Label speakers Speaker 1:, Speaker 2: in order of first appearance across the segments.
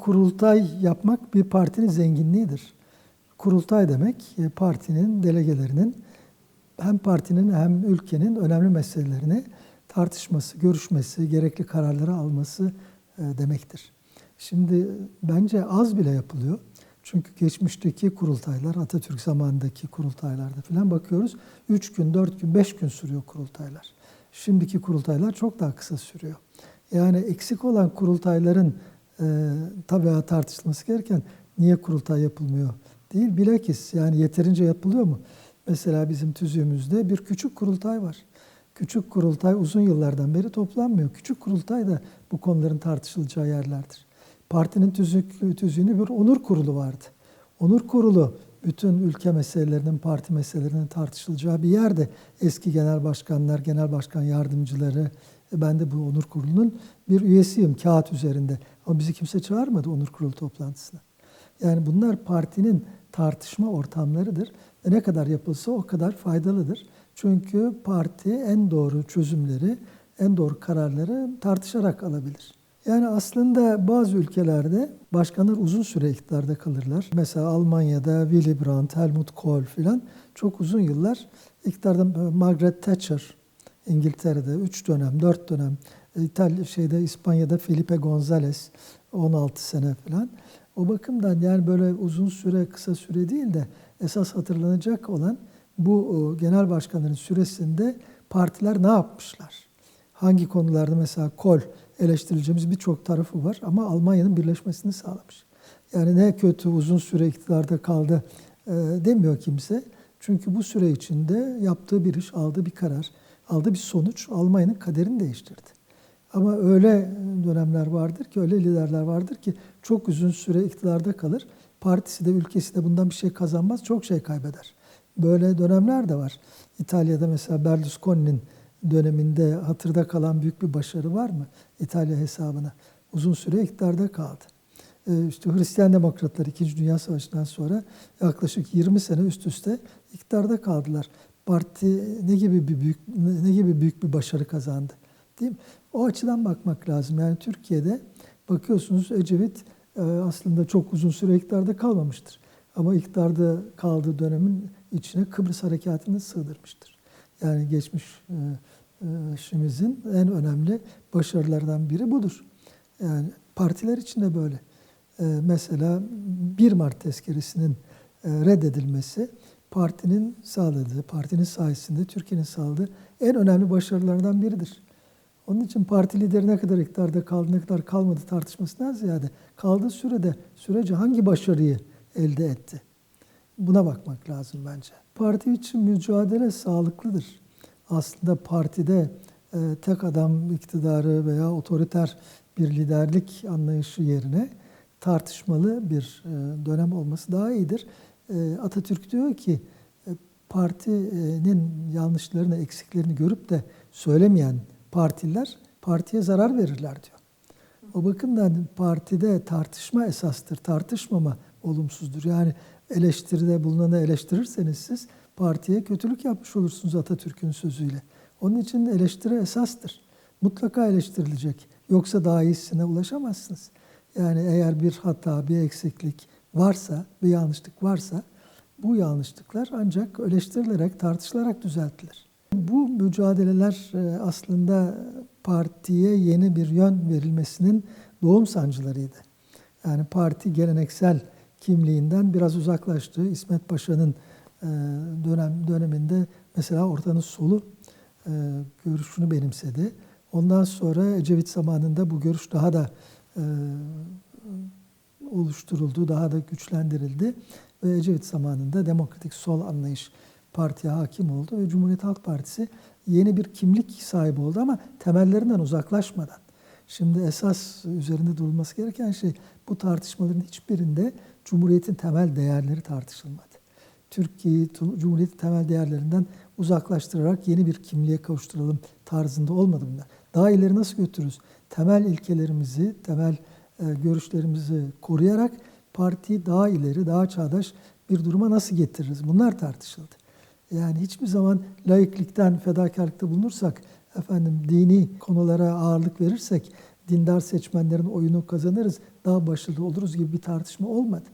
Speaker 1: Kurultay yapmak bir partinin zenginliğidir. Kurultay demek e, partinin delegelerinin hem partinin hem ülkenin önemli meselelerini tartışması, görüşmesi, gerekli kararları alması e, demektir. Şimdi bence az bile yapılıyor. Çünkü geçmişteki kurultaylar, Atatürk zamanındaki kurultaylarda falan bakıyoruz. 3 gün, 4 gün, 5 gün sürüyor kurultaylar. Şimdiki kurultaylar çok daha kısa sürüyor. Yani eksik olan kurultayların e, tabii tartışılması gereken niye kurultay yapılmıyor değil. Bilakis yani yeterince yapılıyor mu? Mesela bizim tüzüğümüzde bir küçük kurultay var. Küçük kurultay uzun yıllardan beri toplanmıyor. Küçük kurultay da bu konuların tartışılacağı yerlerdir. Partinin tüzük, tüzüğünü bir onur kurulu vardı. Onur kurulu bütün ülke meselelerinin, parti meselelerinin tartışılacağı bir yerde. Eski genel başkanlar, genel başkan yardımcıları, ben de bu onur kurulunun bir üyesiyim kağıt üzerinde. Ama bizi kimse çağırmadı onur kurulu toplantısına. Yani bunlar partinin tartışma ortamlarıdır. Ve ne kadar yapılsa o kadar faydalıdır. Çünkü parti en doğru çözümleri, en doğru kararları tartışarak alabilir. Yani aslında bazı ülkelerde başkanlar uzun süre iktidarda kalırlar. Mesela Almanya'da Willy Brandt, Helmut Kohl filan çok uzun yıllar iktidarda Margaret Thatcher İngiltere'de 3 dönem, 4 dönem, İtalya şeyde İspanya'da Felipe González 16 sene falan. O bakımdan yani böyle uzun süre, kısa süre değil de esas hatırlanacak olan bu genel başkanların süresinde partiler ne yapmışlar? Hangi konularda mesela Kohl eleştirileceğimiz birçok tarafı var ama Almanya'nın birleşmesini sağlamış. Yani ne kötü uzun süre iktidarda kaldı e, demiyor kimse. Çünkü bu süre içinde yaptığı bir iş, aldığı bir karar, aldığı bir sonuç Almanya'nın kaderini değiştirdi. Ama öyle dönemler vardır ki, öyle liderler vardır ki çok uzun süre iktidarda kalır. Partisi de ülkesi de bundan bir şey kazanmaz, çok şey kaybeder. Böyle dönemler de var. İtalya'da mesela Berlusconi'nin döneminde hatırda kalan büyük bir başarı var mı İtalya hesabına? Uzun süre iktidarda kaldı. Ee, işte Hristiyan Demokratlar 2. Dünya Savaşı'ndan sonra yaklaşık 20 sene üst üste iktidarda kaldılar. Parti ne gibi bir büyük ne gibi büyük bir başarı kazandı? Değil mi? O açıdan bakmak lazım. Yani Türkiye'de bakıyorsunuz Ecevit e, aslında çok uzun süre iktidarda kalmamıştır. Ama iktidarda kaldığı dönemin içine Kıbrıs Harekatı'nı sığdırmıştır. Yani geçmiş e, işimizin en önemli başarılarından biri budur. Yani partiler için de böyle. Mesela 1 Mart tezkeresinin reddedilmesi partinin sağladığı, partinin sayesinde Türkiye'nin sağladığı en önemli başarılardan biridir. Onun için parti lideri ne kadar iktidarda kaldı, ne kadar kalmadı tartışmasından ziyade kaldığı sürede sürece hangi başarıyı elde etti? Buna bakmak lazım bence. Parti için mücadele sağlıklıdır aslında partide e, tek adam iktidarı veya otoriter bir liderlik anlayışı yerine tartışmalı bir e, dönem olması daha iyidir. E, Atatürk diyor ki e, partinin yanlışlarını, eksiklerini görüp de söylemeyen partiler partiye zarar verirler diyor. O bakımdan partide tartışma esastır. Tartışmama olumsuzdur. Yani eleştiride bulunanı eleştirirseniz siz partiye kötülük yapmış olursunuz Atatürk'ün sözüyle. Onun için eleştiri esastır. Mutlaka eleştirilecek. Yoksa daha iyisine ulaşamazsınız. Yani eğer bir hata, bir eksiklik varsa, bir yanlışlık varsa bu yanlışlıklar ancak eleştirilerek, tartışılarak düzeltilir. Bu mücadeleler e, aslında partiye yeni bir yön verilmesinin doğum sancılarıydı. Yani parti geleneksel kimliğinden biraz uzaklaştı. İsmet Paşa'nın e, dönem döneminde mesela ortanın solu e, görüşünü benimsedi. Ondan sonra Ecevit zamanında bu görüş daha da oluşturuldu, daha da güçlendirildi ve Ecevit zamanında demokratik sol anlayış partiye hakim oldu ve Cumhuriyet Halk Partisi yeni bir kimlik sahibi oldu ama temellerinden uzaklaşmadan. Şimdi esas üzerinde durulması gereken şey bu tartışmaların hiçbirinde Cumhuriyet'in temel değerleri tartışılmadı. Türkiye'yi Cumhuriyet temel değerlerinden uzaklaştırarak yeni bir kimliğe kavuşturalım tarzında olmadı bunlar. Daha ileri nasıl götürürüz? Temel ilkelerimizi, temel görüşlerimizi koruyarak partiyi daha ileri, daha çağdaş bir duruma nasıl getiririz? Bunlar tartışıldı. Yani hiçbir zaman laiklikten, fedakarlıkta bulunursak, efendim dini konulara ağırlık verirsek, dindar seçmenlerin oyunu kazanırız daha başarılı oluruz gibi bir tartışma olmadı.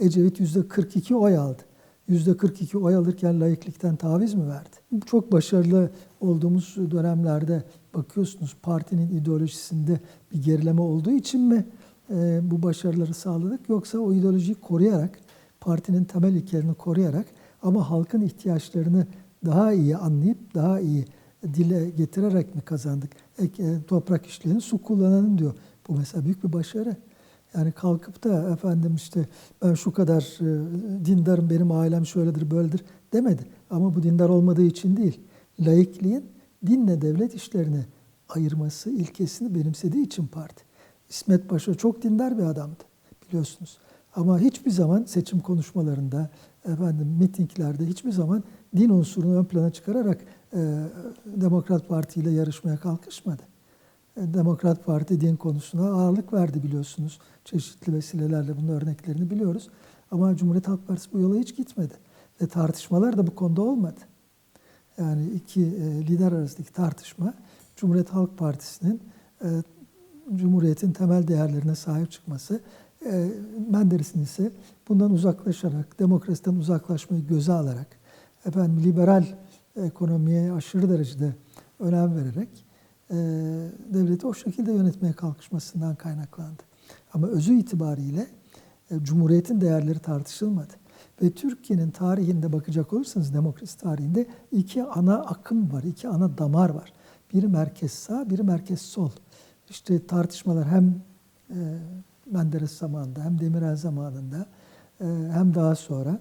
Speaker 1: Ecevit yüzde 42 oy aldı. Yüzde 42 oy alırken laiklikten taviz mi verdi? Çok başarılı olduğumuz dönemlerde bakıyorsunuz partinin ideolojisinde bir gerileme olduğu için mi e, bu başarıları sağladık? Yoksa o ideolojiyi koruyarak, partinin temel ilkelerini koruyarak ama halkın ihtiyaçlarını daha iyi anlayıp daha iyi dile getirerek mi kazandık? E, toprak işleyenin su kullananın diyor. Bu mesela büyük bir başarı. Yani kalkıp da efendim işte ben şu kadar e, dindarım, benim ailem şöyledir, böyledir demedi. Ama bu dindar olmadığı için değil. Laikliğin dinle devlet işlerini ayırması ilkesini benimsediği için parti. İsmet Paşa çok dindar bir adamdı biliyorsunuz. Ama hiçbir zaman seçim konuşmalarında, efendim mitinglerde hiçbir zaman din unsurunu ön plana çıkararak e, Demokrat Parti ile yarışmaya kalkışmadı. E, Demokrat Parti din konusuna ağırlık verdi biliyorsunuz. Çeşitli vesilelerle bunun örneklerini biliyoruz. Ama Cumhuriyet Halk Partisi bu yola hiç gitmedi. Ve tartışmalar da bu konuda olmadı. Yani iki e, lider arasındaki tartışma Cumhuriyet Halk Partisi'nin e, Cumhuriyet'in temel değerlerine sahip çıkması, e, Menderes'in ise bundan uzaklaşarak, demokrasiden uzaklaşmayı göze alarak, efendim liberal ekonomiye aşırı derecede önem vererek e, devleti o şekilde yönetmeye kalkışmasından kaynaklandı. Ama özü itibariyle e, Cumhuriyet'in değerleri tartışılmadı. Ve Türkiye'nin tarihinde bakacak olursanız demokrasi tarihinde iki ana akım var, iki ana damar var. Biri merkez sağ, biri merkez sol. İşte tartışmalar hem e, Menderes zamanında hem Demirel zamanında e, hem daha sonra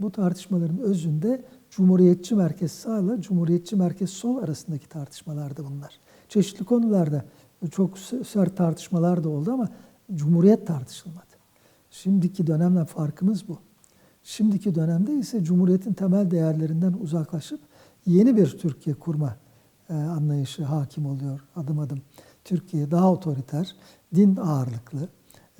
Speaker 1: bu tartışmaların özünde Cumhuriyetçi merkez sağ ile Cumhuriyetçi merkez sol arasındaki tartışmalardı bunlar. Çeşitli konularda çok sert tartışmalar da oldu ama Cumhuriyet tartışılmadı. Şimdiki dönemle farkımız bu. Şimdiki dönemde ise Cumhuriyet'in temel değerlerinden uzaklaşıp yeni bir Türkiye kurma e, anlayışı hakim oluyor adım adım. Türkiye daha otoriter, din ağırlıklı,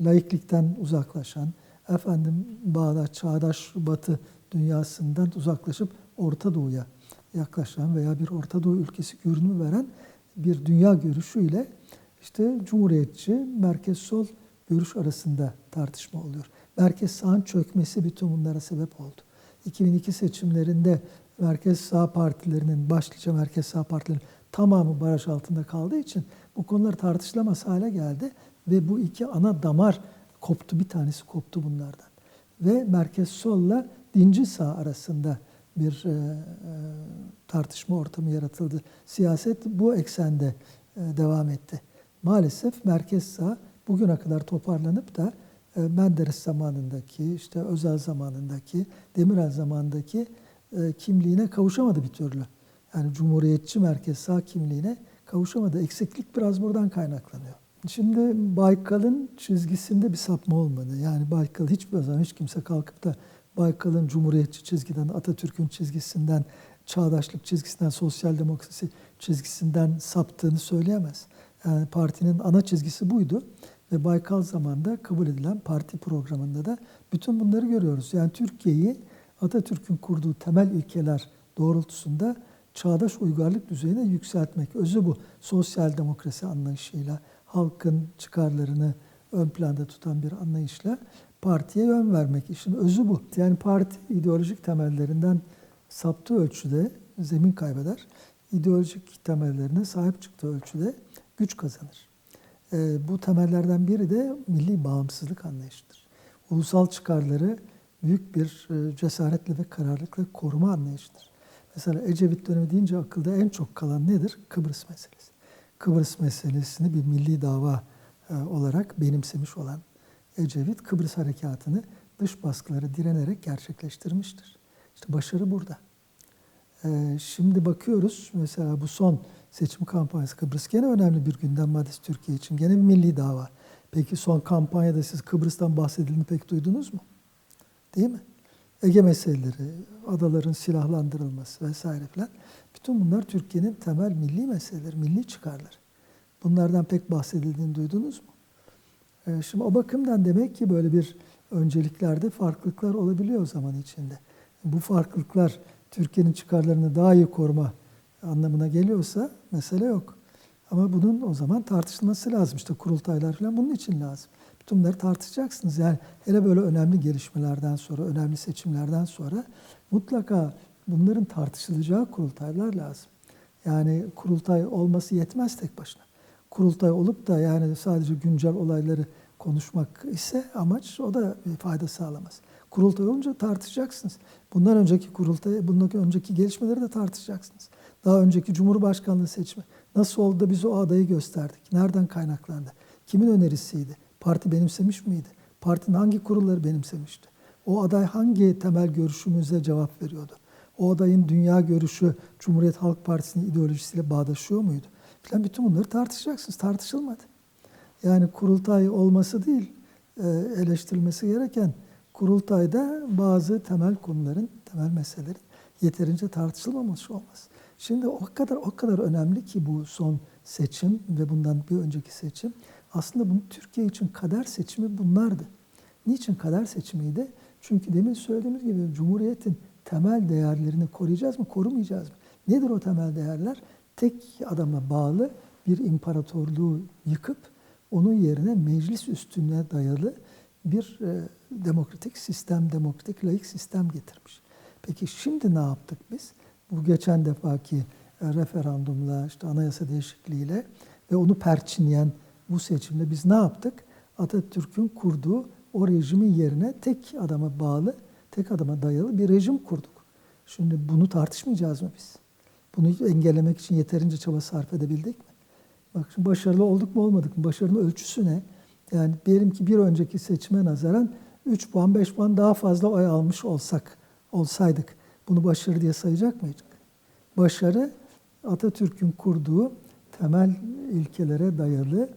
Speaker 1: laiklikten uzaklaşan, efendim bağdaş, çağdaş batı dünyasından uzaklaşıp Orta Doğu'ya yaklaşan veya bir Orta Doğu ülkesi görünümü veren bir dünya görüşüyle işte Cumhuriyetçi, merkez sol görüş arasında tartışma oluyor. Merkez sağın çökmesi bütün bunlara sebep oldu. 2002 seçimlerinde merkez sağ partilerinin, başlıca merkez sağ partilerin tamamı baraj altında kaldığı için bu konular tartışılamaz hale geldi ve bu iki ana damar koptu. Bir tanesi koptu bunlardan. Ve merkez solla dinci sağ arasında bir e, e, tartışma ortamı yaratıldı. Siyaset bu eksende e, devam etti. Maalesef merkez sağ bugüne kadar toparlanıp da e, Menderes zamanındaki, işte Özel zamanındaki, Demirel zamanındaki e, kimliğine kavuşamadı bir türlü. Yani Cumhuriyetçi merkez sağ kimliğine kavuşamadı. Eksiklik biraz buradan kaynaklanıyor. Şimdi Baykal'ın çizgisinde bir sapma olmadı. Yani Baykal hiçbir zaman hiç kimse kalkıp da Baykal'ın Cumhuriyetçi çizgiden, Atatürk'ün çizgisinden, çağdaşlık çizgisinden, sosyal demokrasi çizgisinden saptığını söyleyemez. Yani partinin ana çizgisi buydu. Ve Baykal zamanında kabul edilen parti programında da bütün bunları görüyoruz. Yani Türkiye'yi Atatürk'ün kurduğu temel ilkeler doğrultusunda çağdaş uygarlık düzeyine yükseltmek. Özü bu. Sosyal demokrasi anlayışıyla, halkın çıkarlarını ön planda tutan bir anlayışla partiye yön vermek. İşin özü bu. Yani parti ideolojik temellerinden saptığı ölçüde zemin kaybeder. İdeolojik temellerine sahip çıktığı ölçüde güç kazanır. E, bu temellerden biri de milli bağımsızlık anlayışıdır. Ulusal çıkarları büyük bir e, cesaretle ve kararlılıkla koruma anlayışıdır. Mesela Ecevit dönemi deyince akılda en çok kalan nedir? Kıbrıs meselesi. Kıbrıs meselesini bir milli dava e, olarak benimsemiş olan Ecevit, Kıbrıs harekatını dış baskıları direnerek gerçekleştirmiştir. İşte başarı burada. E, şimdi bakıyoruz mesela bu son seçim kampanyası Kıbrıs gene önemli bir gündem maddesi Türkiye için. Gene bir milli dava. Peki son kampanyada siz Kıbrıs'tan bahsedildiğini pek duydunuz mu? Değil mi? Ege meseleleri, adaların silahlandırılması vesaire filan. Bütün bunlar Türkiye'nin temel milli meseleleri, milli çıkarları. Bunlardan pek bahsedildiğini duydunuz mu? Ee, şimdi o bakımdan demek ki böyle bir önceliklerde farklılıklar olabiliyor zaman içinde. Bu farklılıklar Türkiye'nin çıkarlarını daha iyi koruma anlamına geliyorsa mesele yok. Ama bunun o zaman tartışılması lazım. İşte kurultaylar falan bunun için lazım. Bunları tartışacaksınız. Yani hele böyle önemli gelişmelerden sonra, önemli seçimlerden sonra mutlaka bunların tartışılacağı kurultaylar lazım. Yani kurultay olması yetmez tek başına. Kurultay olup da yani sadece güncel olayları konuşmak ise amaç o da fayda sağlamaz. Kurultay olunca tartışacaksınız. Bundan önceki kurultay, bundan önceki gelişmeleri de tartışacaksınız. Daha önceki Cumhurbaşkanlığı seçimi nasıl oldu da biz o adayı gösterdik? Nereden kaynaklandı? Kimin önerisiydi? Parti benimsemiş miydi? Partinin hangi kurulları benimsemişti? O aday hangi temel görüşümüze cevap veriyordu? O adayın dünya görüşü Cumhuriyet Halk Partisi'nin ideolojisiyle bağdaşıyor muydu? Falan bütün bunları tartışacaksınız. Tartışılmadı. Yani kurultay olması değil, e, eleştirilmesi gereken kurultayda bazı temel konuların, temel meselelerin yeterince tartışılmaması olmaz. Şimdi o kadar o kadar önemli ki bu son seçim ve bundan bir önceki seçim. Aslında bunu Türkiye için kader seçimi bunlardı. Niçin kader seçimiydi? Çünkü demin söylediğimiz gibi Cumhuriyet'in temel değerlerini koruyacağız mı, korumayacağız mı? Nedir o temel değerler? Tek adama bağlı bir imparatorluğu yıkıp onun yerine meclis üstüne dayalı bir e, demokratik sistem, demokratik laik sistem getirmiş. Peki şimdi ne yaptık biz? Bu geçen defaki e, referandumla, işte anayasa değişikliğiyle ve onu perçinleyen bu seçimde biz ne yaptık? Atatürk'ün kurduğu o rejimin yerine tek adama bağlı, tek adama dayalı bir rejim kurduk. Şimdi bunu tartışmayacağız mı biz? Bunu engellemek için yeterince çaba sarf edebildik mi? Bak şimdi başarılı olduk mu olmadık mı? Başarının ölçüsü ne? Yani diyelim ki bir önceki seçime nazaran 3 puan 5 puan daha fazla oy almış olsak, olsaydık bunu başarı diye sayacak mıydık? Başarı Atatürk'ün kurduğu temel ilkelere dayalı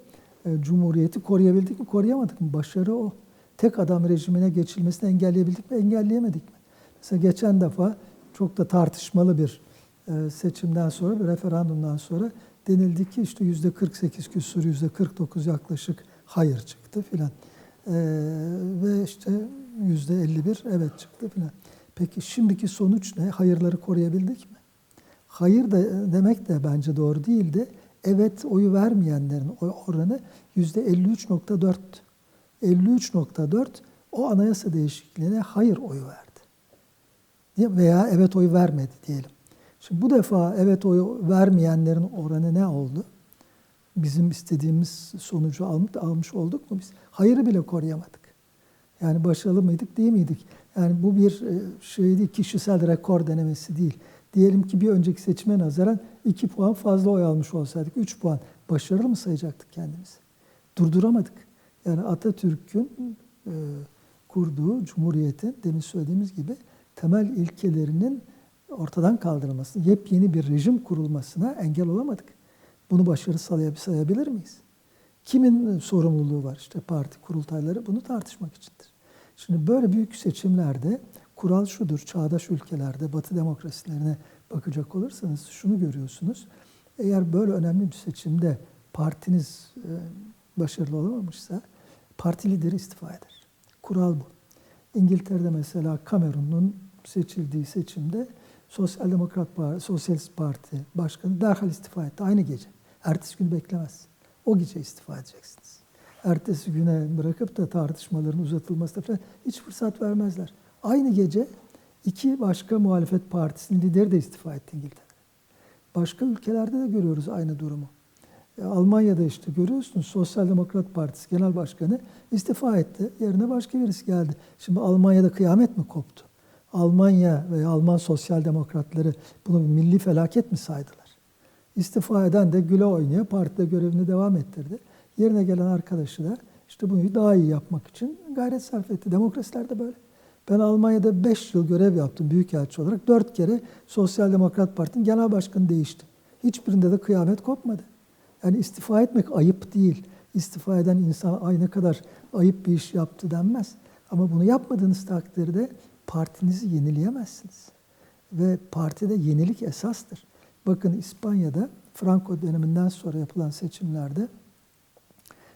Speaker 1: cumhuriyeti koruyabildik mi, koruyamadık mı? Başarı o. Tek adam rejimine geçilmesini engelleyebildik mi, engelleyemedik mi? Mesela geçen defa çok da tartışmalı bir e, seçimden sonra, bir referandumdan sonra denildi ki işte yüzde 48 küsur, yüzde 49 yaklaşık hayır çıktı filan. E, ve işte yüzde 51 evet çıktı filan. Peki şimdiki sonuç ne? Hayırları koruyabildik mi? Hayır da demek de bence doğru değildi. Evet oyu vermeyenlerin oy oranı yüzde 53.4. 53.4 o anayasa değişikliğine hayır oyu verdi. Veya evet oyu vermedi diyelim. Şimdi bu defa evet oyu vermeyenlerin oranı ne oldu? Bizim istediğimiz sonucu almış olduk mu biz? Hayırı bile koruyamadık. Yani başarılı mıydık değil miydik? Yani bu bir şey değil, kişisel rekor denemesi değil. Diyelim ki bir önceki seçime nazaran 2 puan fazla oy almış olsaydık, 3 puan başarılı mı sayacaktık kendimizi? Durduramadık. Yani Atatürk'ün e, kurduğu Cumhuriyet'in demin söylediğimiz gibi temel ilkelerinin ortadan kaldırılması, yepyeni bir rejim kurulmasına engel olamadık. Bunu başarı sayabilir miyiz? Kimin sorumluluğu var? İşte parti kurultayları bunu tartışmak içindir. Şimdi böyle büyük seçimlerde kural şudur, çağdaş ülkelerde, batı demokrasilerine bakacak olursanız şunu görüyorsunuz. Eğer böyle önemli bir seçimde partiniz başarılı olamamışsa parti lideri istifa eder. Kural bu. İngiltere'de mesela Cameron'un seçildiği seçimde Sosyal Demokrat Parti, Sosyalist Parti Başkanı derhal istifa etti aynı gece. Ertesi gün beklemez. O gece istifa edeceksiniz. Ertesi güne bırakıp da tartışmaların uzatılmasına falan hiç fırsat vermezler. Aynı gece iki başka muhalefet partisinin lideri de istifa etti İngiltere'de. Başka ülkelerde de görüyoruz aynı durumu. E, Almanya'da işte görüyorsunuz Sosyal Demokrat Partisi Genel Başkanı istifa etti. Yerine başka birisi geldi. Şimdi Almanya'da kıyamet mi koptu? Almanya ve Alman sosyal demokratları bunu bir milli felaket mi saydılar? İstifa eden de güle oynaya partide görevini devam ettirdi. Yerine gelen arkadaşı da işte bunu daha iyi yapmak için gayret sarf etti. Demokrasiler de böyle. Ben Almanya'da 5 yıl görev yaptım büyükelçi olarak. 4 kere Sosyal Demokrat Parti'nin genel başkanı değişti. Hiçbirinde de kıyamet kopmadı. Yani istifa etmek ayıp değil. İstifa eden insan ay ne kadar ayıp bir iş yaptı denmez. Ama bunu yapmadığınız takdirde partinizi yenileyemezsiniz. Ve partide yenilik esastır. Bakın İspanya'da Franco döneminden sonra yapılan seçimlerde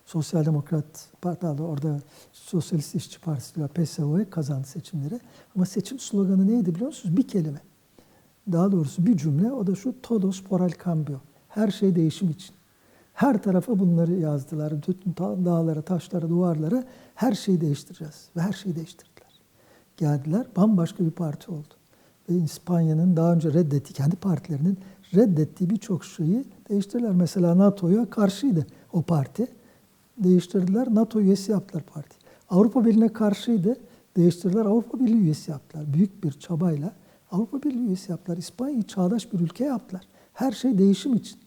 Speaker 1: Sosyal Demokrat Parti orada Sosyalist İşçi Partisi diyor PSOE kazandı seçimleri. Ama seçim sloganı neydi biliyor musunuz? Bir kelime. Daha doğrusu bir cümle o da şu todos por el cambio. Her şey değişim için. Her tarafa bunları yazdılar. Bütün dağlara, taşlara, duvarlara her şeyi değiştireceğiz. Ve her şeyi değiştirdiler. Geldiler, bambaşka bir parti oldu. Ve İspanya'nın daha önce reddettiği, kendi partilerinin reddettiği birçok şeyi değiştirdiler. Mesela NATO'ya karşıydı o parti. Değiştirdiler, NATO üyesi yaptılar parti. Avrupa Birliği'ne karşıydı. Değiştirdiler, Avrupa Birliği üyesi yaptılar. Büyük bir çabayla Avrupa Birliği üyesi yaptılar. İspanya'yı çağdaş bir ülke yaptılar. Her şey değişim için.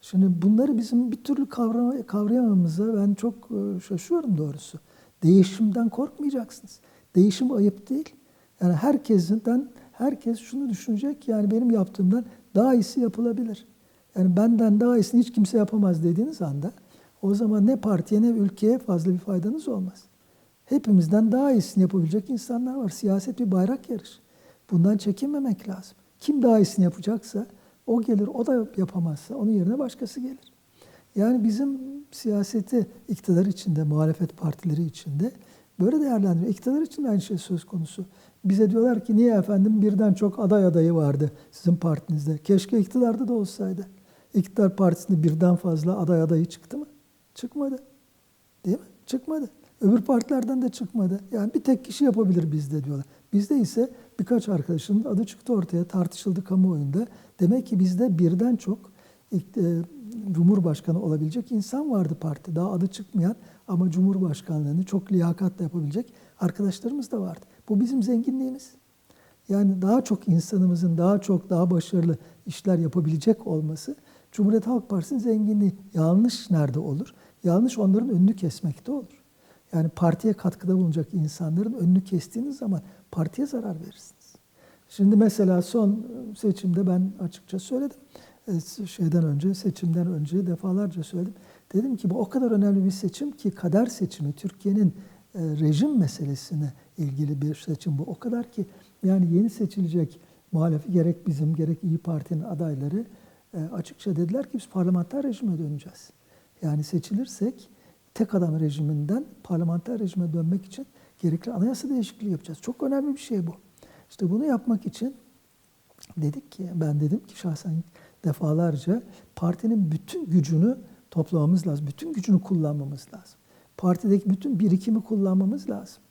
Speaker 1: Şimdi bunları bizim bir türlü kavrama, kavrayamamıza ben çok e, şaşıyorum doğrusu. Değişimden korkmayacaksınız. Değişim ayıp değil. Yani herkesinden, herkes şunu düşünecek yani benim yaptığımdan daha iyisi yapılabilir. Yani benden daha iyisini hiç kimse yapamaz dediğiniz anda o zaman ne partiye ne ülkeye fazla bir faydanız olmaz. Hepimizden daha iyisini yapabilecek insanlar var. Siyaset bir bayrak yarışı. Bundan çekinmemek lazım. Kim daha iyisini yapacaksa o gelir, o da yapamazsa onun yerine başkası gelir. Yani bizim siyaseti iktidar içinde, muhalefet partileri içinde böyle değerlendiriyor. İktidar için de aynı şey söz konusu. Bize diyorlar ki niye efendim birden çok aday adayı vardı sizin partinizde. Keşke iktidarda da olsaydı. İktidar partisinde birden fazla aday adayı çıktı mı? Çıkmadı. Değil mi? Çıkmadı. Öbür partilerden de çıkmadı. Yani bir tek kişi yapabilir bizde diyorlar. Bizde ise birkaç arkadaşın adı çıktı ortaya tartışıldı kamuoyunda. Demek ki bizde birden çok e, Cumhurbaşkanı olabilecek insan vardı parti. Daha adı çıkmayan ama Cumhurbaşkanlığını çok liyakatla yapabilecek arkadaşlarımız da vardı. Bu bizim zenginliğimiz. Yani daha çok insanımızın daha çok daha başarılı işler yapabilecek olması Cumhuriyet Halk Partisi'nin zenginliği. Yanlış nerede olur? Yanlış onların önünü kesmekte olur. Yani partiye katkıda bulunacak insanların önünü kestiğiniz zaman partiye zarar verirsiniz. Şimdi mesela son seçimde ben açıkça söyledim. E, Şeyden önce, seçimden önce defalarca söyledim. Dedim ki bu o kadar önemli bir seçim ki kader seçimi, Türkiye'nin e, rejim meselesine ilgili bir seçim bu. O kadar ki yani yeni seçilecek muhalefet gerek bizim gerek İyi Parti'nin adayları e, açıkça dediler ki biz parlamenter rejime döneceğiz. Yani seçilirsek tek adam rejiminden parlamenter rejime dönmek için gerekli anayasa değişikliği yapacağız. Çok önemli bir şey bu. İşte bunu yapmak için dedik ki ben dedim ki şahsen defalarca partinin bütün gücünü toplamamız lazım. Bütün gücünü kullanmamız lazım. Partideki bütün birikimi kullanmamız lazım.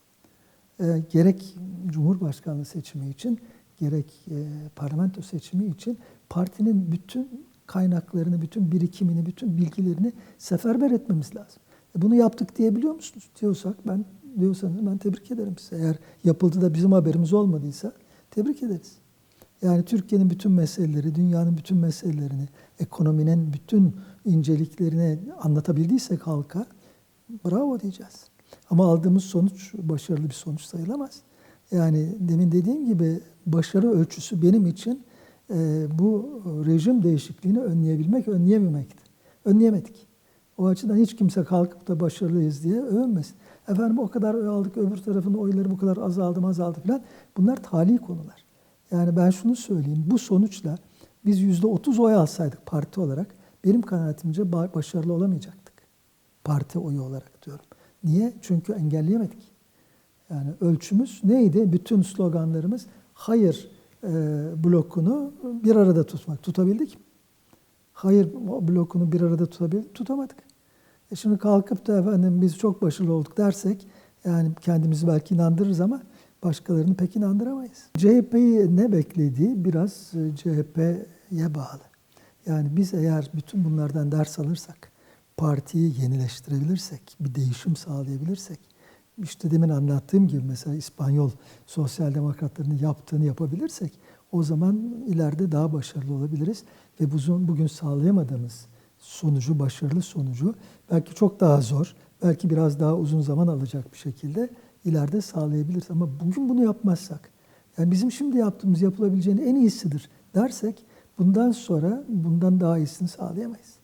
Speaker 1: E, gerek Cumhurbaşkanlığı seçimi için gerek e, parlamento seçimi için partinin bütün kaynaklarını, bütün birikimini, bütün bilgilerini seferber etmemiz lazım. E, bunu yaptık diyebiliyor musunuz? Diyorsak ben diyorsanız ben tebrik ederim size. Eğer yapıldı da bizim haberimiz olmadıysa tebrik ederiz. Yani Türkiye'nin bütün meseleleri, dünyanın bütün meselelerini, ekonominin bütün inceliklerini anlatabildiysek halka bravo diyeceğiz. Ama aldığımız sonuç başarılı bir sonuç sayılamaz. Yani demin dediğim gibi başarı ölçüsü benim için bu rejim değişikliğini önleyebilmek, önleyememekti. Önleyemedik. O açıdan hiç kimse kalkıp da başarılıyız diye övünmesin. Efendim o kadar oy aldık, öbür tarafın oyları bu kadar azaldı, azaldı falan. Bunlar tali konular. Yani ben şunu söyleyeyim, bu sonuçla biz yüzde otuz oy alsaydık parti olarak benim kanaatimce başarılı olamayacaktık. Parti oyu olarak diyorum. Niye? Çünkü engelleyemedik. Yani ölçümüz neydi? Bütün sloganlarımız hayır blokunu bir arada tutmak. Tutabildik mi? Hayır blokunu bir arada tutabildik, tutamadık. E şimdi kalkıp da efendim biz çok başarılı olduk dersek yani kendimizi belki inandırırız ama başkalarını pek inandıramayız. CHP'yi ne beklediği biraz e, CHP'ye bağlı. Yani biz eğer bütün bunlardan ders alırsak, partiyi yenileştirebilirsek, bir değişim sağlayabilirsek, işte demin anlattığım gibi mesela İspanyol sosyal demokratlarının yaptığını yapabilirsek o zaman ileride daha başarılı olabiliriz ve bugün sağlayamadığımız sonucu, başarılı sonucu belki çok daha zor, belki biraz daha uzun zaman alacak bir şekilde ileride sağlayabiliriz. Ama bugün bunu yapmazsak, yani bizim şimdi yaptığımız yapılabileceğin en iyisidir dersek bundan sonra bundan daha iyisini sağlayamayız.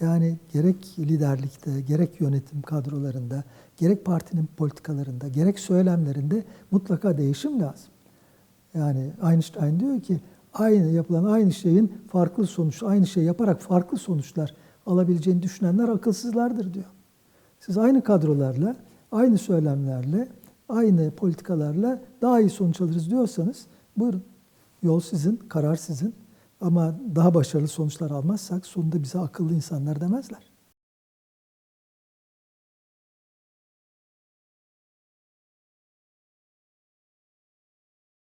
Speaker 1: Yani gerek liderlikte, gerek yönetim kadrolarında, gerek partinin politikalarında, gerek söylemlerinde mutlaka değişim lazım. Yani Einstein diyor ki aynı yapılan aynı şeyin farklı sonuç, aynı şey yaparak farklı sonuçlar alabileceğini düşünenler akılsızlardır diyor. Siz aynı kadrolarla, aynı söylemlerle, aynı politikalarla daha iyi sonuç alırız diyorsanız buyurun. Yol sizin, karar sizin. Ama daha başarılı sonuçlar almazsak sonunda bize akıllı insanlar demezler.